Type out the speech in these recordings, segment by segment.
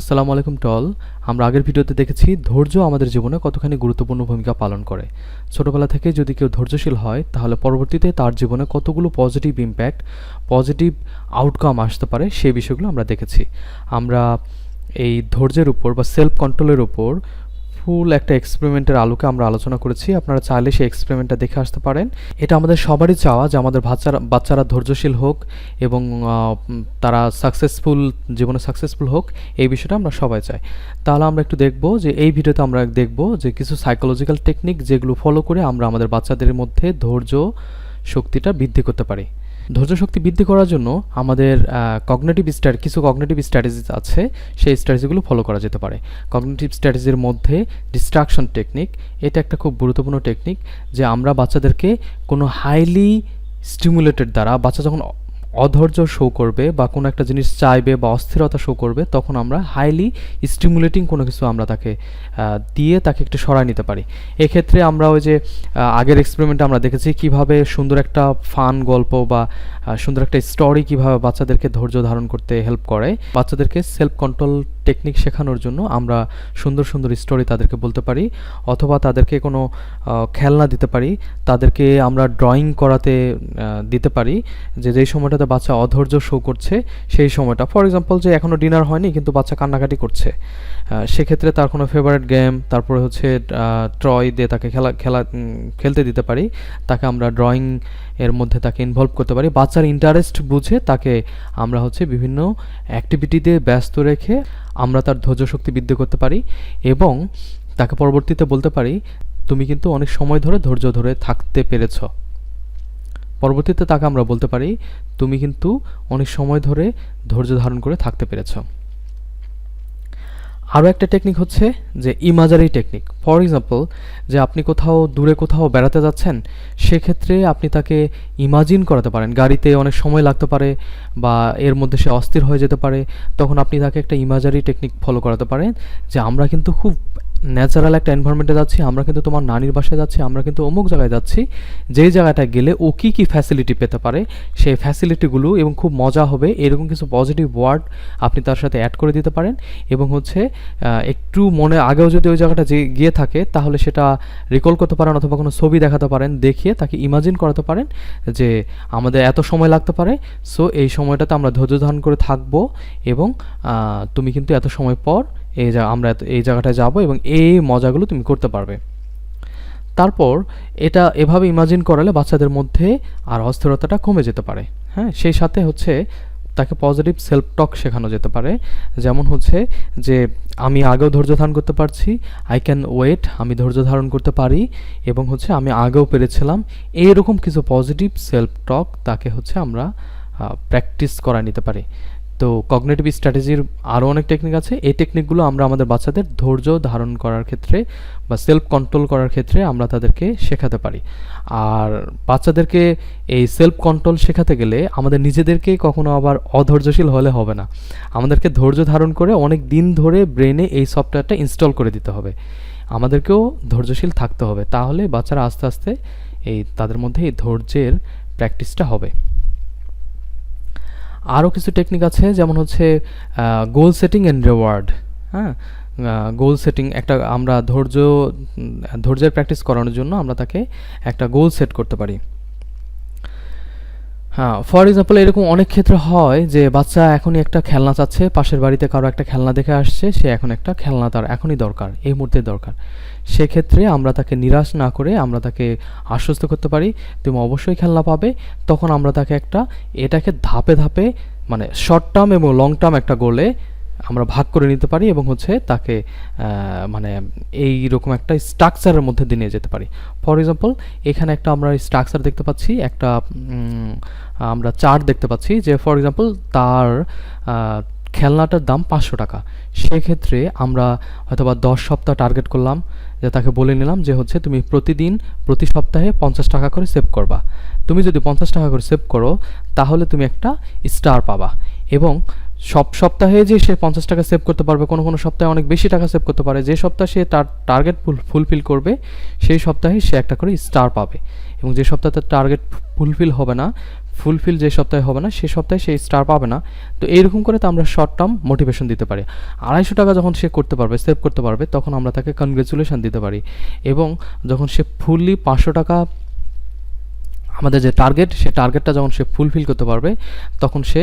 আসসালামু আলাইকুম টল। আমরা আগের ভিডিওতে দেখেছি ধৈর্য আমাদের জীবনে কতখানি গুরুত্বপূর্ণ ভূমিকা পালন করে। ছোটোবেলা থেকে যদি কেউ ধৈর্যশীল হয়, তাহলে পরবর্তীতে তার জীবনে কতগুলো পজিটিভ ইম্প্যাক্ট পজিটিভ আউটকাম আসতে পারে সেই বিষয়গুলো আমরা দেখেছি। আমরা এই ধৈর্যের উপর বা সেলফ কন্ট্রোলের উপর ফুল একটা এক্সপেরিমেন্টের আলোকে আমরা আলোচনা করেছি। আপনারা চাইলে সেই এক্সপেরিমেন্টটা দেখে আসতে পারেন। এটা আমাদের সবারই চাওয়া যে আমাদের বাচ্চারা বাচ্চারা ধৈর্যশীল হোক এবং তারা সাকসেসফুল জীবনে সাকসেসফুল হোক, এই বিষয়টা আমরা সবাই চাই। তাহলে আমরা একটু দেখব যে এই ভিডিওতে আমরা দেখব যে কিছু সাইকোলজিক্যাল টেকনিক যেগুলো ফলো করে আমরা আমাদের বাচ্চাদের মধ্যে ধৈর্য, শক্তিটা বৃদ্ধি করতে পারি। ধৈর্য শক্তি বৃদ্ধি করার জন্য আমাদের কগনেটিভ স্টার কিছু কগনেটিভ স্ট্র্যাটেজিস আছে, সেই স্ট্র্যাটেজিগুলো ফলো করা যেতে পারে। কগনেটিভ স্ট্র্যাটেজির মধ্যে ডিস্ট্রাকশন টেকনিক এটা একটা খুব গুরুত্বপূর্ণ টেকনিক যে আমরা বাচ্চাদেরকে কোনো হাইলি স্টিমুলেটেড দ্বারা, বাচ্চা যখন অধৈর্য শো করবে বা কোনো একটা জিনিস চাইবে বা অস্থিরতা শো করবে, তখন আমরা হাইলি স্টিমুলেটিং কোনো কিছু আমরা তাকে দিয়ে তাকে একটু সরায় নিতে পারি। এক্ষেত্রে আমরা ওই যে আগের এক্সপেরিমেন্টে আমরা দেখেছি কীভাবে সুন্দর একটা ফান গল্প বা সুন্দর একটা স্টোরি কীভাবে বাচ্চাদেরকে ধৈর্য ধারণ করতে হেল্প করে। বাচ্চাদেরকে সেলফ কন্ট্রোল টেকনিক শেখানোর জন্য আমরা সুন্দর সুন্দর স্টোরি তাদেরকে বলতে পারি, অথবা তাদেরকে কোনো খেলনা দিতে পারি, তাদেরকে আমরা ড্রয়িং করাতে দিতে পারি, যে যেই সময়টাতে বাচ্চা অধৈর্য শো করছে, সেই সময়টা। ফর এক্সাম্পল যে এখনও ডিনার হয়নি, কিন্তু বাচ্চা কান্নাকাটি করছে সেক্ষেত্রে তার কোনো ফেভারিট গেম তারপরে হচ্ছে ট্রয় দিয়ে তাকে খেলা খেলা খেলতে দিতে পারি, তাকে আমরা ড্রয়িং এর মধ্যে তাকে ইনভলভ করতে পারি। বাচ্চার ইন্টারেস্ট বুঝে তাকে আমরা হচ্ছে বিভিন্ন অ্যাক্টিভিটিতে ব্যস্ত রেখে আমরা তার ধৈর্য শক্তি বৃদ্ধি করতে পারি এবং তাকে পরবর্তীতে বলতে পারি, তুমি কিন্তু অনেক সময় ধরে ধৈর্য ধরে থাকতে পেরেছ। পরবর্তীতে তাকে আমরা বলতে পারি, তুমি কিন্তু অনেক সময় ধরে ধৈর্য ধারণ করে থাকতে পেরেছ। আরও একটা টেকনিক হচ্ছে যে ইমাজারি টেকনিক ফর এক্সাম্পল যে আপনি কোথাও দূরে কোথাও বেড়াতে যাচ্ছেন, সেক্ষেত্রে আপনি তাকে ইমাজিন করাতে পারেন। গাড়িতে অনেক সময় লাগতে পারে বা এর মধ্যে সে অস্থির হয়ে যেতে পারে, তখন আপনি তাকে একটা ইমাজারি টেকনিক ফলো করাতে পারেন যে আমরা কিন্তু খুব ন্যাচারাল একটা এনভায়রনমেন্টে যাচ্ছি, আমরা কিন্তু তোমার নানির বাসায় যাচ্ছি, আমরা কিন্তু অমুক জায়গায় যাচ্ছি, যেই জায়গাটায় গেলে ও কী কী ফ্যাসিলিটি পেতে পারে, সেই ফ্যাসিলিটিগুলো এবং খুব মজা হবে, এরকম কিছু পজিটিভ ওয়ার্ড আপনি তার সাথে অ্যাড করে দিতে পারেন এবং হচ্ছে একটু মনে আগেও যদি ওই জায়গাটা যে গিয়ে থাকে, তাহলে সেটা রিকল করতে পারেন অথবা কোনো ছবি দেখাতে পারেন, দেখিয়ে তাকে ইমাজিন করাতে পারেন যে আমাদের এত সময় লাগতে পারে। সো এই সময়টাতে আমরা ধৈর্য ধারণ করে থাকব এবং তুমি কিন্তু এত সময় পর এই জা, আমরা এই জায়গাটায় যাব এবং এই মজাগুলো তুমি করতে পারবে। তারপর এটা এভাবে ইমাজিন করালে বাচ্চাদের মধ্যে আর অস্থিরতাটা কমে যেতে পারে। হ্যাঁ সেই সাথে হচ্ছে তাকে পজিটিভ সেলফ টক শেখানো যেতে পারে। যেমন হচ্ছে যে, আমি আগেও ধৈর্য ধারণ করতে পারছি আই ক্যান ওয়েট আমি ধৈর্য ধারণ করতে পারি এবং হচ্ছে আমি আগেও পেরেছিলাম। এইরকম কিছু পজিটিভ সেলফ টক তাকে হচ্ছে আমরা প্র্যাকটিস করা নিতে পারি। তো কগনেটিভ স্ট্র্যাটেজির আরও অনেক টেকনিক আছে। এই টেকনিকগুলো আমরা আমাদের বাচ্চাদের ধৈর্য ধারণ করার ক্ষেত্রে বা সেলফ কন্ট্রোল করার ক্ষেত্রে আমরা তাদেরকে শেখাতে পারি। আর বাচ্চাদেরকে এই সেলফ কন্ট্রোল শেখাতে গেলে আমাদের নিজেদেরকে কখনো আবার অধৈর্যশীল হলে হবে না। আমাদেরকে ধৈর্য ধারণ করে অনেক দিন ধরে ব্রেনে এই সফটওয়্যারটা ইনস্টল করে দিতে হবে। আমাদেরকেও ধৈর্যশীল থাকতে হবে। তাহলে বাচ্চারা আস্তে আস্তে এই তাদের মধ্যে এই ধৈর্যের প্র্যাকটিসটা হবে। আরও কিছু টেকনিক আছে, যেমন হচ্ছে গোল সেটিং অ্যান্ড রেওয়ার্ড হ্যাঁ? গোল সেটিং একটা আমরা ধৈর্য ধৈর্যের প্র্যাকটিস করানোর জন্য আমরা তাকে একটা গোল সেট করতে পারি। হ্যাঁ ফর এক্সাম্পল এরকম অনেক ক্ষেত্রে হয় যে বাচ্চা এখনই একটা খেলনা চাচ্ছে, পাশের বাড়িতে কারও একটা খেলনা দেখে আসছে, সে এখন একটা খেলনা তার এখনই দরকার, এই মুহূর্তে দরকার। সেক্ষেত্রে আমরা তাকে নিরাশ না করে আমরা তাকে আশ্বস্ত করতে পারি, তুমি অবশ্যই খেলনা পাবে, তখন আমরা তাকে একটা এটাকে ধাপে ধাপে মানে শর্ট টার্ম এবং লং টার্ম একটা গোলে আমরা ভাগ করে নিতে পারি এবং হচ্ছে তাকে মানে এই রকম একটা স্ট্রাকচারের মধ্যে দিয়ে নিয়ে যেতে পারি। ফর এক্সাম্পল, এখানে একটা আমরা স্ট্রাকচার দেখতে পাচ্ছি, একটা আমরা চার্ট দেখতে পাচ্ছি যে, ফর এক্সাম্পল, তার খেলনাটার দাম পাঁচশো টাকা। সেক্ষেত্রে আমরা হয়তোবা দশ সপ্তাহ টার্গেট করলাম, যে তাকে বলে নিলাম যে হচ্ছে তুমি প্রতিদিন, প্রতি সপ্তাহে পঞ্চাশ টাকা করে সেভ করবা। তুমি যদি পঞ্চাশ টাকা করে সেভ করো, তাহলে তুমি একটা স্টার পাবা। এবং সব সপ্তাহে যে সে পঞ্চাশ টাকা সেভ করতে পারবে, কোনো কোনো সপ্তাহে অনেক বেশি টাকা সেভ করতে পারে। যে সপ্তাহে সে তার টার্গেট ফুলফিল করবে, সেই সপ্তাহে সে একটা করে স্টার পাবে। এবং যে সপ্তাহে তার টার্গেট ফুলফিল হবে না ফুলফিল যে সপ্তাহে হবে না, সে সপ্তাহে সে স্টার পাবে না। তো এইরকম করে তো আমরা শর্ট টার্ম মোটিভেশন দিতে পারি। আড়াইশো টাকা যখন সে করতে পারবে সেভ করতে পারবে, তখন আমরা তাকে কনগ্রেচুলেশন দিতে পারি। এবং যখন সে ফুললি পাঁচশো টাকা আমাদের যে টার্গেট সে টার্গেটটা যখন সে ফুলফিল করতে পারবে, তখন সে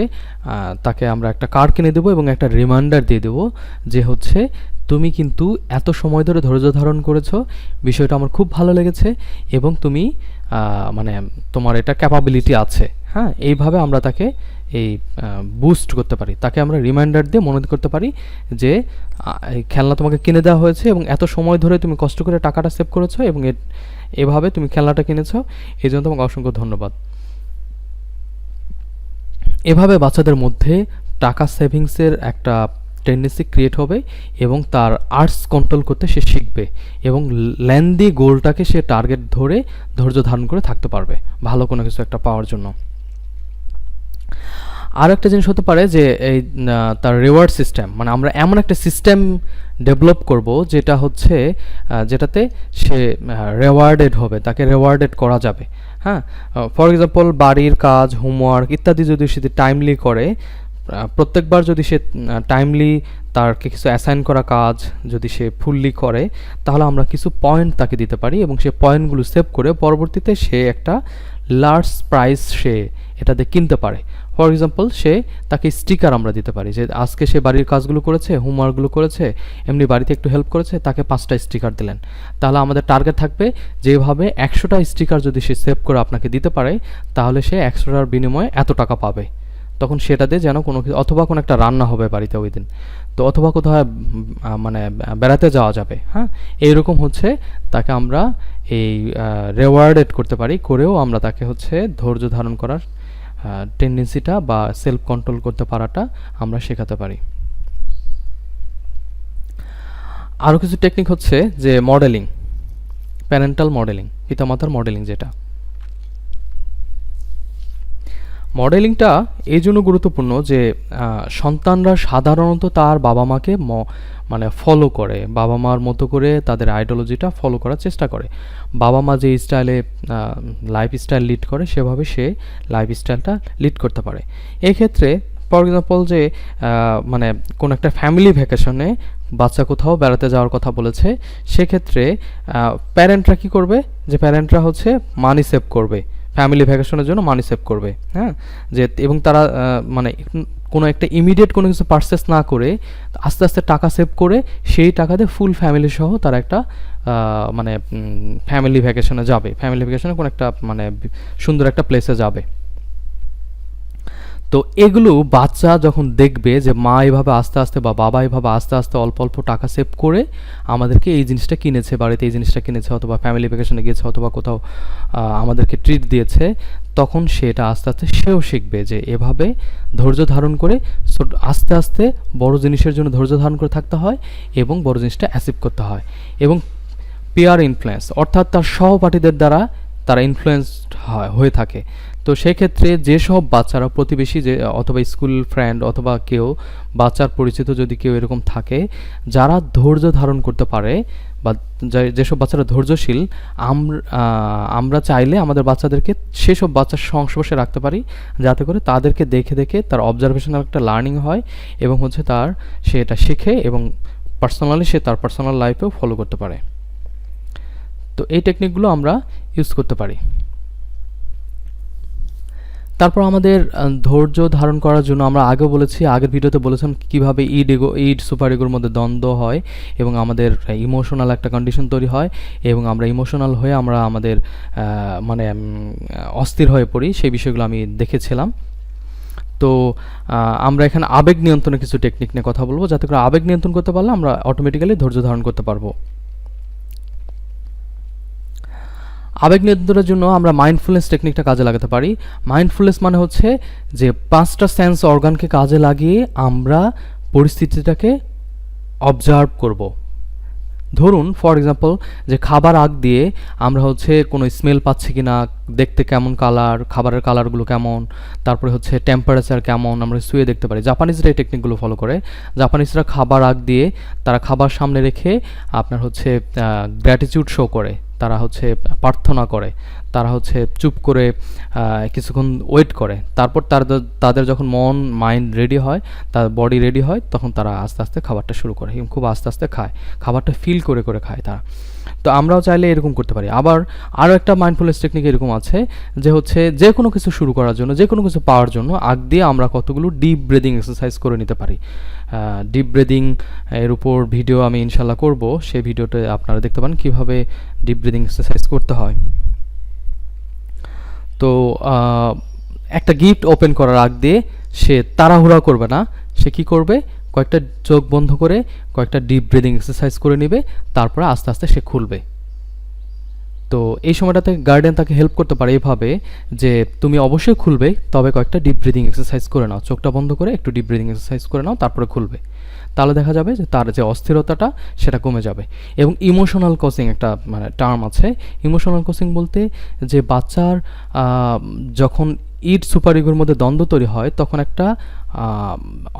তাকে আমরা একটা কার্ড কিনে দেবো এবং একটা রিমাইন্ডার দিয়ে দেবো যে হচ্ছে, তুমি কিন্তু এত সময় ধরে ধৈর্য ধারণ করেছ, বিষয়টা আমার খুব ভালো লেগেছে এবং তুমি মানে তোমার এটা ক্যাপাবিলিটি আছে। হ্যাঁ এইভাবে আমরা তাকে এই বুস্ট করতে পারি। তাকে আমরা রিমাইন্ডার দিয়ে মনে করতে পারি যে খেলনা তোমাকে কিনে দেওয়া হয়েছে এবং এত সময় ধরে তুমি কষ্ট করে টাকাটা সেভ করেছ এবং এ- এভাবে তুমি খেলনাটা কিনেছো, এই জন্য তোমাকে অসংখ্য ধন্যবাদ। এভাবে বাচ্চাদের মধ্যে টাকা সেভিংসের একটা টেন্ডেন্সি ক্রিয়েট হবে এবং তার আর্টস কন্ট্রোল করতে সে শিখবে এবং ল্যান্দি গোলটাকে সে টার্গেট ধরে ধৈর্য ধারণ করে থাকতে পারবে, ভালো কোনো কিছু একটা পাওয়ার জন্য। আর একটা জিনিস হতে পারে যে এই তার রিওয়ার্ড সিস্টেম মানে আমরা এমন একটা সিস্টেম ডেভেলপ করব, যেটা হচ্ছে যেটাতে সে রেওয়ার্ডেড হবে, তাকে রেওয়ার্ডেড করা যাবে। হ্যাঁ? ফর এক্সাম্পল বাড়ির কাজ হোমওয়ার্ক ইত্যাদি যদি সে টাইমলি করে প্রত্যেকবার যদি সে টাইমলি তার কিছু অ্যাসাইন করা কাজ যদি সে ফুললি করে, তাহলে আমরা কিছু পয়েন্ট তাকে দিতে পারি এবং সে পয়েন্টগুলো সেভ করে পরবর্তীতে সে একটা লার্জ প্রাইস সে এটাতে কিনতে পারে। ফর এক্সাম্পল সে তাকে স্টিকার আমরা দিতে পারি যে আজকে সে বাড়ির কাজগুলো করেছে হোমওয়ার্কগুলো করেছে, এমনি বাড়িতে একটু হেল্প করেছে, তাকে পাঁচটা স্টিকার দিলেন। তাহলে আমাদের টার্গেট থাকবে যেভাবে একশোটা স্টিকার যদি সে সেভ করে আপনাকে দিতে পারে, তাহলে সে একশোটার বিনিময়ে এত টাকা পাবে। তখন সেটা দিয়ে যেন কোনো অথবা কোনো একটা রান্না হবে বাড়িতে ওই দিন। তো অথবা কোথাও মানে বেড়াতে যাওয়া যাবে হ্যাঁ? এইরকম হচ্ছে তাকে আমরা এই রেওয়ার্ডেড করতে পারি, করেও আমরা তাকে হচ্ছে ধৈর্য ধারণ করার টেন্ডেন্সিটা বা সেলফ কন্ট্রোল করতে পারাটা আমরা শেখাতে পারি। আরও কিছু টেকনিক হচ্ছে যে মডেলিং প্যারেন্টাল মডেলিং পিতামাতার মডেলিং যেটা। মডেলিংটা এই জন্য গুরুত্বপূর্ণ যে সন্তানরা সাধারণত তার বাবা মাকে ম- মানে ফলো করে। বাবা মার মতো করে তাদের আইডিওলজিটা ফলো করার চেষ্টা করে। বাবা মা যে স্টাইলে লাইফ স্টাইল লিড করে, সেভাবে সে লাইফ স্টাইলটা লিড করতে পারে। এক্ষেত্রে ফর এক্সাম্পল যে মানে কোনো একটা ফ্যামিলি ভ্যাকেশনে বাচ্চা কোথাও বেড়াতে যাওয়ার কথা বলেছে, সেক্ষেত্রে প্যারেন্টরা কি করবে? যে প্যারেন্টরা হচ্ছে মানি সেভ করবে। ফ্যামিলি ভ্যাকেশনের জন্য মানি সেভ করবে হ্যাঁ? যে এবং তারা মানে কোনো একটা ইমিডিয়েট কোনো কিছু পারচেস না করে, আস্তে আস্তে টাকা সেভ করে সেই টাকাতে ফুল ফ্যামিলি সহ তারা একটা মানে ফ্যামিলি ভ্যাকেশনে যাবে। ফ্যামিলি ভ্যাকেশনে কোনো একটা মানে সুন্দর একটা প্লেসে যাবে। তো এগুলো বাচ্চা যখন দেখবে যে মা এভাবে আস্তে আস্তে বা বাবা এভাবে আস্তে আস্তে অল্প অল্প টাকা সেভ করে আমাদেরকে এই জিনিসটা কিনেছে, বাড়িতে এই জিনিসটা কিনেছে অথবা ফ্যামিলি ভ্যাকেশনে গিয়েছে অথবা কোথাও আমাদেরকে ট্রিট দিয়েছে, তখন সেটা আস্তে আস্তে সেও শিখবে যে এভাবে ধৈর্য ধারণ করে আস্তে আস্তে বড় জিনিসের জন্য ধৈর্য ধারণ করে থাকতে হয় এবং বড় জিনিসটা অ্যাচিভ করতে হয় এবং পেয়ার ইনফ্লুয়েন্স অর্থাৎ তার সহপাঠীদের দ্বারা তারা ইনফ্লুয়েন্সড হয়, হয়ে থাকে। তো সেক্ষেত্রে যেসব বাচ্চারা প্রতিবেশী যে, অথবা স্কুল ফ্রেন্ড অথবা কেউ বাচ্চার পরিচিত যদি কেউ এরকম থাকে, যারা ধৈর্য ধারণ করতে পারে বা যেসব বাচ্চারা ধৈর্যশীল আমরা চাইলে আমাদের বাচ্চাদেরকে সেসব বাচ্চার সংস্পর্শে রাখতে পারি, যাতে করে তাদেরকে দেখে দেখে তার অবজারভেশনাল একটা লার্নিং হয় এবং হচ্ছে তার সে এটা শিখে এবং পার্সোনালি সে তার পার্সোনাল লাইফেও ফলো করতে পারে। তো এই টেকনিকগুলো আমরা ইউজ করতে পারি। তারপর আমাদের ধৈর্য ধারণ করার জন্য আমরা আগে বলেছি, আগের ভিডিওতে বলেছিলাম কীভাবে ইড এগো ইড সুপার এগোর মধ্যে দ্বন্দ্ব হয় এবং আমাদের ইমোশনাল একটা কন্ডিশন তৈরি হয় এবং আমরা ইমোশনাল হয়ে আমরা আমাদের মানে অস্থির হয়ে পড়ি। সেই বিষয়গুলো আমি দেখেছিলাম। তো আমরা এখানে আবেগ নিয়ন্ত্রণের কিছু টেকনিক নিয়ে কথা বলব। যাতে করে আবেগ নিয়ন্ত্রণ করতে পারলে আমরা অটোমেটিক্যালি ধৈর্য ধারণ করতে পারব। আবেগ নিয়ন্ত্রণের জন্য আমরা মাইন্ডফুলনেস টেকনিকটা কাজে লাগাতে পারি। মাইন্ডফুলনেস মানে হচ্ছে যে পাঁচটা সেন্স অর্গানকে কাজে লাগিয়ে আমরা পরিস্থিতিটাকে অবজার্ভ করব। ধরুন ফর এক্সাম্পল যে খাবার আগ দিয়ে আমরা হচ্ছে কোনো স্মেল পাচ্ছি কি না দেখতে কেমন কালার খাবারের কালারগুলো কেমন, তারপরে হচ্ছে টেম্পারেচার কেমন আমরা শুয়ে দেখতে পারি। জাপানিজরা এই টেকনিকগুলো ফলো করে। জাপানিজরা খাবার আগ দিয়ে তারা খাবার সামনে রেখে আপনার হচ্ছে গ্র্যাটিটিউড শো করে। তারা হচ্ছে প্রার্থনা করে। তারা হচ্ছে চুপ করে কিছুক্ষণ ওয়েট করে। তারপর তাদের তাদের যখন মন মাইন্ড রেডি হয়, তার বডি রেডি হয়, তখন তারা আস্তে আস্তে খাবারটা শুরু করে এবং খুব আস্তে আস্তে খায়। খাবারটা ফিল করে করে খায় তারা। তো আমরাও চাইলে এরকম করতে পারি। আবার আরও একটা মাইন্ডফুলনেস টেকনিক এরকম আছে যে হচ্ছে যে কোনো কিছু শুরু করার জন্য, যে কোনো কিছু পাওয়ার জন্য আগ দিয়ে আমরা কতগুলো ডিপ ব্রিদিং এক্সারসাইজ করে নিতে পারি। ডিপ ব্রিদিং এর উপর ভিডিও আমি ইনশাল্লাহ করব। সেই ভিডিওতে আপনারা দেখতে পান কীভাবে ডিপ ব্রিদিং এক্সারসাইজ করতে হয়। তো একটা গিফট ওপেন করার আগ দিয়ে সে তাড়াহুড়া করবে না। সে কি করবে? কয়েকটা চোখ বন্ধ করে কয়েকটা ডিপ ব্রিদিং এক্সারসাইজ করে নেবে, তারপরে আস্তে আস্তে সে খুলবে। তো, এই সময়টাতে গার্ডেন তাকে হেল্প করতে পারে এভাবে যে, তুমি অবশ্যই খুলবে, তবে কয়েকটা ডিপ ব্রিদিং এক্সারসাইজ করে নাও। চোখটা বন্ধ করে একটু ডিপ ব্রিদিং এক্সারসাইজ করে নাও, তারপরে খুলবে। তাহলে দেখা যাবে যে তার যে অস্থিরতাটা, সেটা কমে যাবে। এবং ইমোশনাল কোচিং একটা মানে টার্ম আছে। ইমোশনাল কোচিং বলতে যে বাচ্চার যখন ইট সুপার ইগোর মধ্যে দ্বন্দ্ব তৈরি হয়, তখন একটা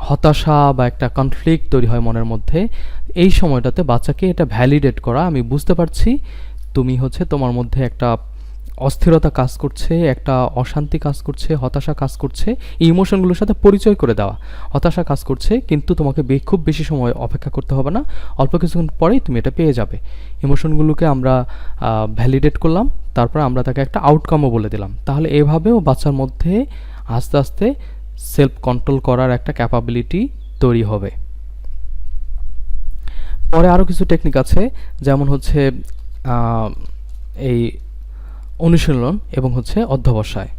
হতাশা বা একটা কনফ্লিক্ট তৈরি হয় মনের মধ্যে। এই সময়টাতে বাচ্চাকে এটা ভ্যালিডেট করা, আমি বুঝতে পারছি, তুমি হচ্ছে তোমার মধ্যে একটা অস্থিরতা কাজ করছে, একটা অশান্তি কাজ করছে, হতাশা কাজ করছে, এই ইমোশনগুলোর সাথে পরিচয় করে দেওয়া। হতাশা কাজ করছে, কিন্তু তোমাকে খুব বেশি সময় অপেক্ষা করতে হবে না, অল্প কিছুক্ষণ পরেই তুমি এটা পেয়ে যাবে। ইমোশনগুলোকে আমরা ভ্যালিডেট করলাম, তারপর আমরা তাকে একটা আউটকামও বলে দিলাম। তাহলে এভাবেও বাচ্চার মধ্যে আস্তে আস্তে সেলফ কন্ট্রোল করার একটা ক্যাপাবিলিটি তৈরি হবে। পরে আরও কিছু টেকনিক আছে, যেমন হচ্ছে এই অনুশীলন এবং হচ্ছে অধ্যবসায়।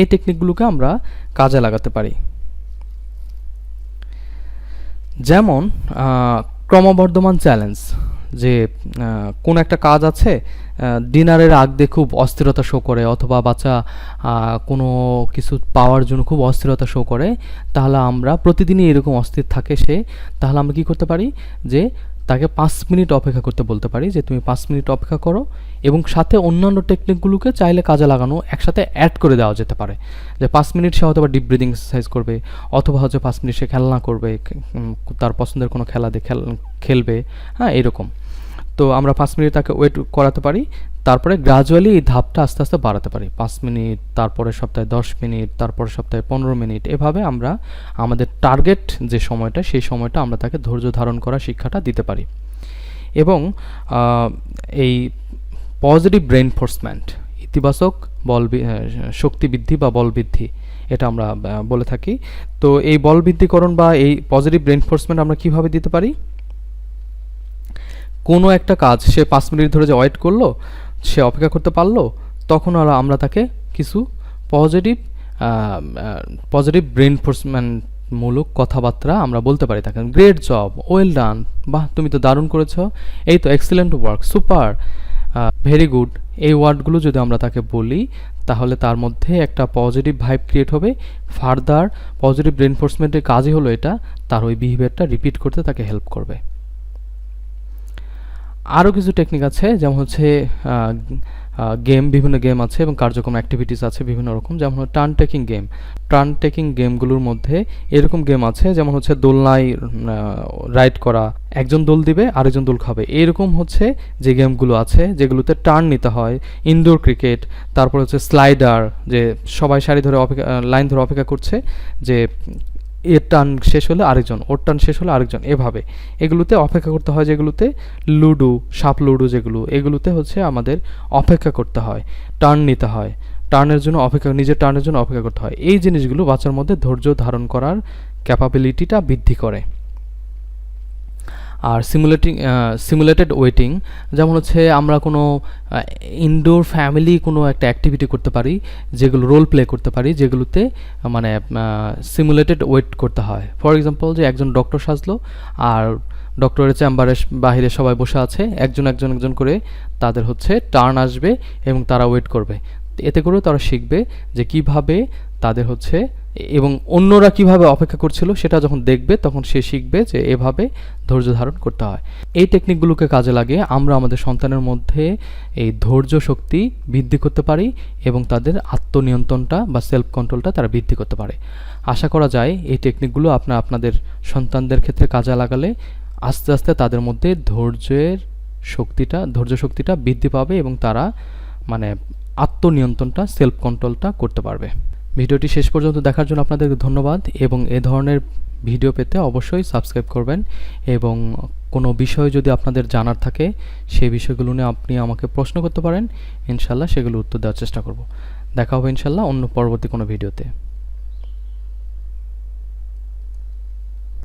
এই টেকনিকগুলোকে আমরা কাজে লাগাতে পারি। যেমন ক্রমবর্ধমান চ্যালেঞ্জ যে কোন একটা কাজ আছে ডিনারের আগ দিয়ে খুব অস্থিরতা শো করে, অথবা বাচ্চা কোনো কিছু পাওয়ার জন্য খুব অস্থিরতা শো করে, তাহলে আমরা প্রতিদিনই এরকম অস্থির থাকে সে, তাহলে আমরা কি করতে পারি? যে তাকে পাঁচ মিনিট অপেক্ষা করতে বলতে পারি যে তুমি পাঁচ মিনিট অপেক্ষা করো এবং সাথে অন্যান্য টেকনিকগুলোকে চাইলে কাজে লাগানো একসাথে অ্যাড করে দেওয়া যেতে পারে। যে পাঁচ মিনিট সে হয়তো বা ডিপ ব্রিদিং এক্সারসাইজ করবে অথবা হচ্ছে পাঁচ মিনিট সে খেলনা করবে তার পছন্দের কোনো খেলা দিয়ে খেল, খেলবে হ্যাঁ এরকম। তো আমরা পাঁচ মিনিট তাকে ওয়েট করাতে পারি। তারপরে গ্রাজুয়ালি এই ধাপটা আস্তে আস্তে বাড়াতে পারি। পাঁচ মিনিট, তারপরে সপ্তাহে দশ মিনিট, তারপরে সপ্তাহে পনেরো মিনিট, এভাবে আমরা আমাদের টার্গেট যে সময়টা, সেই সময়টা আমরা তাকে ধৈর্য ধারণ করা শিক্ষাটা দিতে পারি। এবং এই পজিটিভ ব্রেনফোর্সমেন্ট ইতিবাচক বল শক্তি বৃদ্ধি বা বল বৃদ্ধি, এটা আমরা বলে থাকি। তো এই বল বৃদ্ধিকরণ বা এই পজিটিভ ব্রেনফোর্সমেন্ট আমরা কীভাবে দিতে পারি? কোনো একটা কাজ সে পাঁচ মিনিট ধরে যে ওয়েট করল, সে অপেক্ষা করতে পারল, তখন আর আমরা তাকে কিছু পজিটিভ পজিটিভ ব্রেনফোর্সমেন্ট মূলক কথাবার্তা আমরা বলতে পারি তাকে। গ্রেট জব ওয়েল ডান বাহ, তুমি তো দারুণ করেছ। এই তো excellent work super very good এই ওয়ার্ডগুলো যদি আমরা তাকে বলি, তাহলে তার মধ্যে একটা পজিটিভ ভাইব ক্রিয়েট হবে। ফার্দার পজিটিভ ব্রেনফোর্সমেন্টের কাজই হলো এটা, তার ওই বিহেভিয়ারটা রিপিট করতে তাকে হেল্প করবে। আরও কিছু টেকনিক আছে, যেমন হচ্ছে গেম বিভিন্ন গেম আছে এবং কার্যক্রম অ্যাক্টিভিটিস আছে বিভিন্ন রকম, যেমন turn taking game turn taking গেমগুলোর মধ্যে এরকম গেম আছে, যেমন হচ্ছে দোলনায় রাইড করা, একজন দোল দিবে, আরেকজন দোল খাবে। এরকম হচ্ছে যে গেমগুলো আছে, যেগুলোতে টার্ন নিতে হয় ইনডোর ক্রিকেট তারপর হচ্ছে স্লাইডার যে সবাই সারি ধরে অপেক্ষা লাইন ধরে অপেক্ষা করছে, যে এর টান শেষ হলে আরেকজন, ওর টান শেষ হলে আরেকজন, এভাবে। এগুলোতে অপেক্ষা করতে হয় যেগুলোতে লুডো, সাপ লুডো যেগুলো, এগুলোতে হচ্ছে আমাদের অপেক্ষা করতে হয়, টার্ন নিতে হয়, টার্নের জন্য অপেক্ষা, নিজের টার্নের জন্য অপেক্ষা করতে হয়। এই জিনিসগুলো বাচ্চার মধ্যে ধৈর্য ধারণ করার ক্যাপাবিলিটিটা বৃদ্ধি করে। আর সিমুলেটিং সিমুলেটেড ওয়েটিং যেমন হচ্ছে আমরা কোনো ইনডোর ফ্যামিলি কোনো একটা অ্যাক্টিভিটি করতে পারি, যেগুলো রোল প্লে করতে পারি, যেগুলোতে মানে সিমুলেটেড ওয়েট করতে হয়। ফর এক্সাম্পল যে একজন ডক্টর সাজলো, আর ডক্টরের চেম্বারে বাহিরে সবাই বসে আছে, একজন একজন একজন করে তাদের হচ্ছে টার্ন আসবে এবং তারা ওয়েট করবে। এতে করেও তারা শিখবে যে কীভাবে তাদের হচ্ছে এবং অন্যরা কীভাবে অপেক্ষা করছিল সেটা যখন দেখবে, তখন সে শিখবে যে এভাবে ধৈর্য ধারণ করতে হয়। এই টেকনিকগুলোকে কাজে লাগিয়ে আমরা আমাদের সন্তানের মধ্যে এই ধৈর্য শক্তি বৃদ্ধি করতে পারি এবং তাদের আত্মনিয়ন্ত্রণটা বা সেলফ কন্ট্রোলটা তারা বৃদ্ধি করতে পারে। আশা করা যায় এই টেকনিকগুলো আপনার আপনাদের সন্তানদের ক্ষেত্রে কাজে লাগালে আস্তে আস্তে তাদের মধ্যে ধৈর্যের শক্তিটা, ধৈর্য শক্তিটা বৃদ্ধি পাবে এবং তারা মানে আত্মনিয়ন্ত্রণটা সেলফ কন্ট্রোলটা করতে পারবে। ভিডিওটি শেষ পর্যন্ত দেখার জন্য আপনাদেরকে ধন্যবাদ এবং এ ধরনের ভিডিও পেতে অবশ্যই সাবস্ক্রাইব করবেন এবং কোনো বিষয় যদি আপনাদের জানার থাকে, সেই বিষয়গুলো নিয়ে আপনি আমাকে প্রশ্ন করতে পারেন। ইনশাল্লাহ সেগুলো উত্তর দেওয়ার চেষ্টা করব। দেখা হবে ইনশাল্লাহ অন্য পরবর্তী কোনো ভিডিওতে।